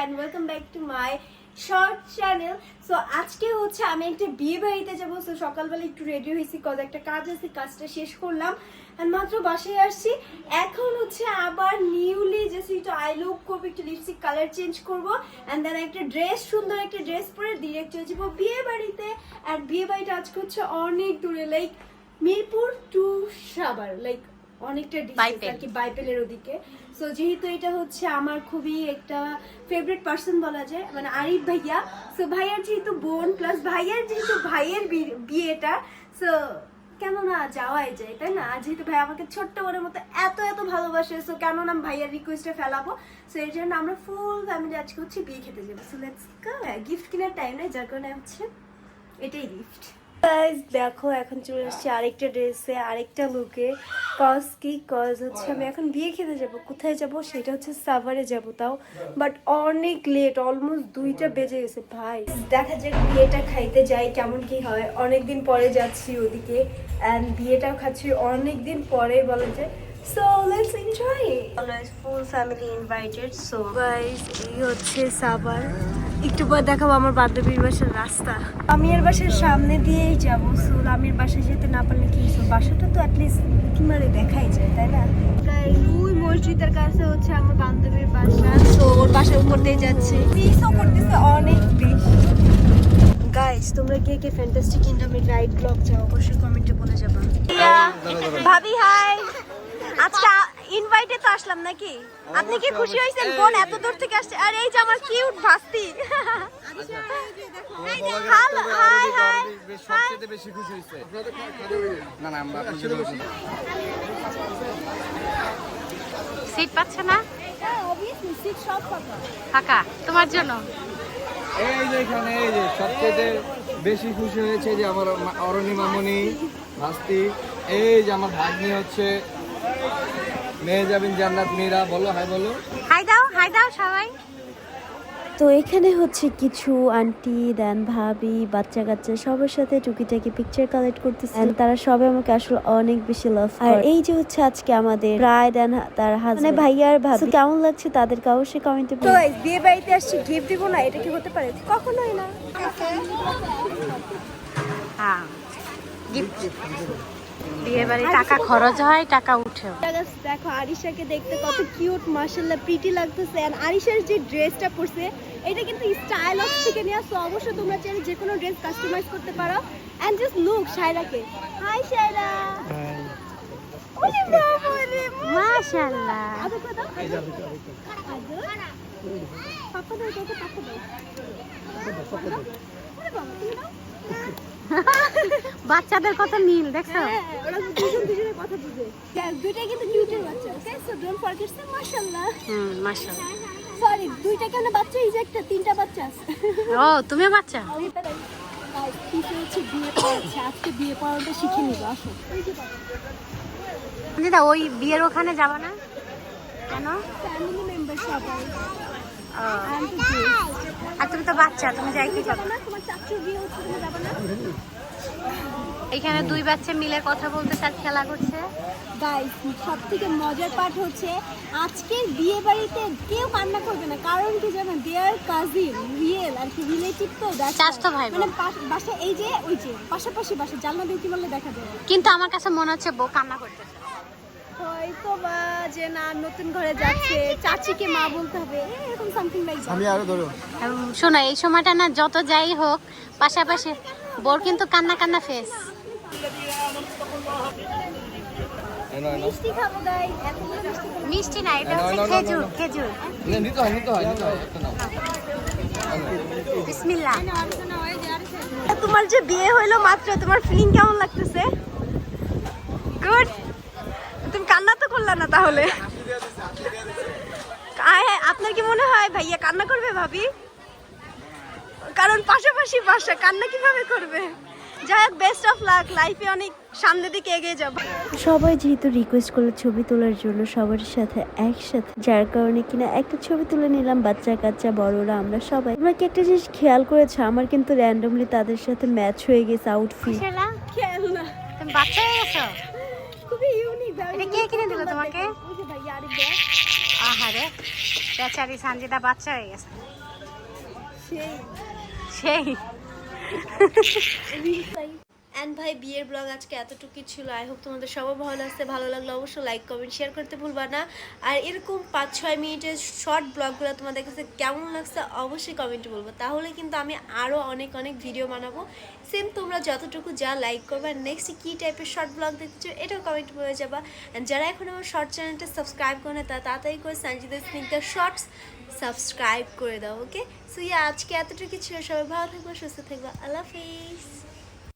And welcome back to my short channel so আজকে হচ্ছে আমি একটা বিয়ে বাড়িতে যাব। সো সকালবেলা একটু রেডি হয়েছি কত একটা কাজ আছে, কাজটা শেষ করলাম। অ্যান্ড মাত্র বাসায় আসছি। এখন হচ্ছে আবার নিউলি জাস্ট একটু আই লুক করব, একটু লিপস্টিক কালার চেঞ্জ করব। অ্যান্ড দেন একটা ড্রেস সুন্দর একটা ড্রেস পরে ডিরেক্ট চলে যাব বিয়ে বাড়িতে। অ্যান্ড বিয়ে বাড়িটা আজকে হচ্ছে অনেক দূরে like Mirpur to Savar like অনেকটা ডিস্টেন্স আর কি বাইপেলের ওদিকে। সো যেহেতু এটা হচ্ছে আমার খুবই একটা ফেভারিট পার্সন বলা যায় মানে আরিফ ভাইয়া। সো ভাইয়ার যেহেতু বোন প্লাস ভাইয়ার যেহেতু ভাইয়ের বিয়েটা সো কেন না যাওয়াই যায় তাই না? যেহেতু ভাই আমাকে ছোট্ট বোনের মতো এত এত ভালোবাসে সো কেন না আমি ভাইয়ার রিকোয়েস্টে ফেলাবো? সো এর জন্য আমরা ফুল ফ্যামিলি আজকে হচ্ছে বিয়ে খেতে যাব। সো লেটস গিফট কেনার টাইম নেই যার কারণে হচ্ছে এটাই গিফট দেখো এখন চলে আসছি আরেকটা ড্রেসে আরেকটা লুকে কজ কি? কজ হচ্ছে আমি এখন বিয়ে খেতে যাব। কোথায় যাব? সেটা হচ্ছে সাভারে যাব তাও। বাট অনেক লেট অলমোস্ট দুইটা বেজে গেছে ভাই। দেখা যাক বিয়েটা খাইতে যাই কেমন কি হয়। অনেক দিন পরে যাচ্ছি ওদিকে। অ্যান্ড বিয়েটাও খাচ্ছি অনেক দিন পরে বলা যায়। So let's enjoy full family invited so guys এই হচ্ছে সাভার একটু পর দেখাবো আমার বান্ধবীর বাসার রাস্তা। আমি এর বাসার সামনে দিয়েই যাব সো আমির বাসায় যেতে না পারলে কি বাসাটা তো অ্যাটলিস্ট কি মারে দেখাই যায় তাই না? ওই মসজিদের কাছে হচ্ছে আমার বান্ধবীর বাসা। তো ওর বাসার উপর দিয়ে যাচ্ছে। মিসও করতেছে অনেক বেশি। গাইস তোমরা কে কে ফ্যান্টাস্টিক কিংডমের রাইড ব্লগ চাও? অবশ্যই কমেন্টে বলে যাবা। ভাবি হাই আজকে ইনভাইটে তো আসলাম নাকি? আপনি কি খুশি হয়েছেন? বোন এত দূর থেকে আসছে। আর এই যে আমার কিউট ভাস্তি। হ্যালো হাই হাই সবচেয়ে বেশি খুশি হয়েছে। না না আমরা খুশি হয়েছি সিট পাচ্ছে না? ফাঁকা। তোমার জন্য? এই যে এখানে এই যে সবচেয়ে বেশি খুশি হয়েছে যে আমার মা- অরণি মামনি ভাস্তি। এই যে আমার ভাগ্নি হচ্ছে। মেয়ে যাবেন জান্নাত মীরা বলো হাই বলো। হাই দাও হাই দাও সবাই। তো এখানে হচ্ছে কিছু আন্টি দেন ভাবি বাচ্চা কাচ্চা সবার সাথে টুকিটাকি পিকচার কালেক্ট করতেছে। তারা সবাই আমাকে আসলে অনেক বেশি লাভ আর এই যে হচ্ছে আজকে আমাদের প্রায় দেন তার হাজবেন্ড ভাইয়ার ভাবি। কেমন লাগছে তাদেরকে অবশ্যই কমেন্টে তো guys, বিয়ে বাড়িতে আসছি গিফট দিব না এটা কি হতে পারে? কখনোই না। হ্যাঁ। গিফট বিয়ে বাড়ি টাকা খরচ হয় টাকা উঠেও দেখো আরিশাকে দেখতে কত কিউট মার্শাল্লাহ প্রিটি লাগতেছে। এন্ড আরিশার যে ড্রেসটা পরছে এটা কিন্তু স্টাইল অফ থেকে নিয়ে আসো অবশ্যই তোমরা চাইলে যে কোনো ড্রেস কাস্টমাইজ করতে পারো। এন্ড জাস্ট লুক শায়রাকে হাই শায়রা ওরে বাবা রে মাশাআল্লাহ। আদর করে দাও। আদর দাও। তুমি বাচ্চাদের কত নীল দেখছ? হ্যাঁ, ওরা দুজন দুজনের কথা বুঝে। দুইটাই কিন্তু কিউটের বাচ্চা। Okay so don't forget say মাশাআল্লাহ হুম মাশাআল্লাহ। সরি দুইটা কেন বাচ্চা? এই যে একটা তিনটা বাচ্চা আছে। ও তুমিও বাচ্চা? বিয়ে আজকে বিয়ে পড়াটা শিখে নিবো আসো। ওই দিদা ওই বিয়ের ওখানে যাবা না? কেন? ফ্যামিলি মেম্বার সবাই। আর তুমি তো বাচ্চা তুমি যাই কি এখানে দুই বাচ্চা মিলে কথা বলতে আর খেলা করছে। গাইস সব থেকে মজার পার্ট হচ্ছে আজকের বিয়ে বাড়িতে কেউ কান্না করবে না। কারণ কি জানো দেয়ার কাজিন রিয়েল আর কি রিলেটিভ তো why। ভাই মানে পাশ- বাসা এই যে ওই যে পাশাপাশি বাসা জানলা দিয়ে কি বললে দেখা যাবে কিন্তু আমার কাছে মনে হচ্ছে বউ কান্না করতেছে। হয়তো বা যে না নতুন ঘরে যাচ্ছে চাচিকে মা বলতে হবে এরকম সামথিং লাইক আমি আরও ধরো। শোনো এই সময়টা না যত যাই হোক পাশাপাশি বোর কিন্তু কান্না কান্না ফেস মিষ্টি খাব গাইস এতগুলো মিষ্টি না এটা হচ্ছে না, না, না, খেজুর খেজুর। নিতে হয় নিতে হয় নিতে হয় একটা নাও। বিসমিল্লাহ। তোমার যে বিয়ে হইল মাত্র তোমার ফিলিং কেমন লাগতেছে গুড তুমি কান্না তো করলা না তাহলে? আপনার কি মনে হয় ভাইয়া কান্না করবে ভাবি? কারণ পাশাপাশি বাসা কান্না কীভাবে করবে? যাই হোক বেস্ট অফ লাক লাইফে অনেক সামনের দিকে এগিয়ে যাব। সবাই যেহেতু রিকোয়েস্ট করল ছবি তোলার জন্য সবার সাথে একসাথে যার কারণে কিনা একটা ছবি তুলে নিলাম বাচ্চা কাচ্চা বড়রা আমরা সবাই। তোমরা কি একটা জিনিস খেয়াল করেছ? আমার কিন্তু র্যান্ডমলি তাদের সাথে ম্যাচ হয়ে গেছে আউটফিট খেয়াল না বাচ্চা হয়ে গেছো? খুবই ইউনিক এটা কে কিনে দিল তোমাকে? আহারে বেচারি সানজিদা বাচ্চা হয়ে গেছে। সেই। সেই। অ্যান্ড ভাই, বিয়ের ব্লগ আজকে এতটুকুই ছিল। আই হোপ তোমাদের সবার ভালো লাগছে। ভালো লাগলে অবশ্যই লাইক কমেন্ট শেয়ার করতে ভুলবা না। আর এরকম পাঁচ ছয় মিনিটের শর্ট ব্লগগুলো তোমাদের কাছে কেমন লাগছে অবশ্যই কমেন্টে বলব। তাহলে কিন্তু আমি আরও অনেক অনেক ভিডিও বানাবো। সেম তোমরা যতটুকু যা লাইক করবে নেক্সট কী টাইপের শর্ট ব্লগ চাও, এটাও কমেন্ট করে যাবা। যারা এখন আমার শর্ট চ্যানেলটা সাবস্ক্রাইব করে না, তারা তাড়াতাড়ি করে সঞ্জিতা স্নিগ্ধা শর্টস সাবস্ক্রাইব করে দাও ওকে সো ইয়া আজকে এতটুকু ছিল। সবাই ভালো থাকব, সুস্থ থাকব। আল্লাহ হাফিজ।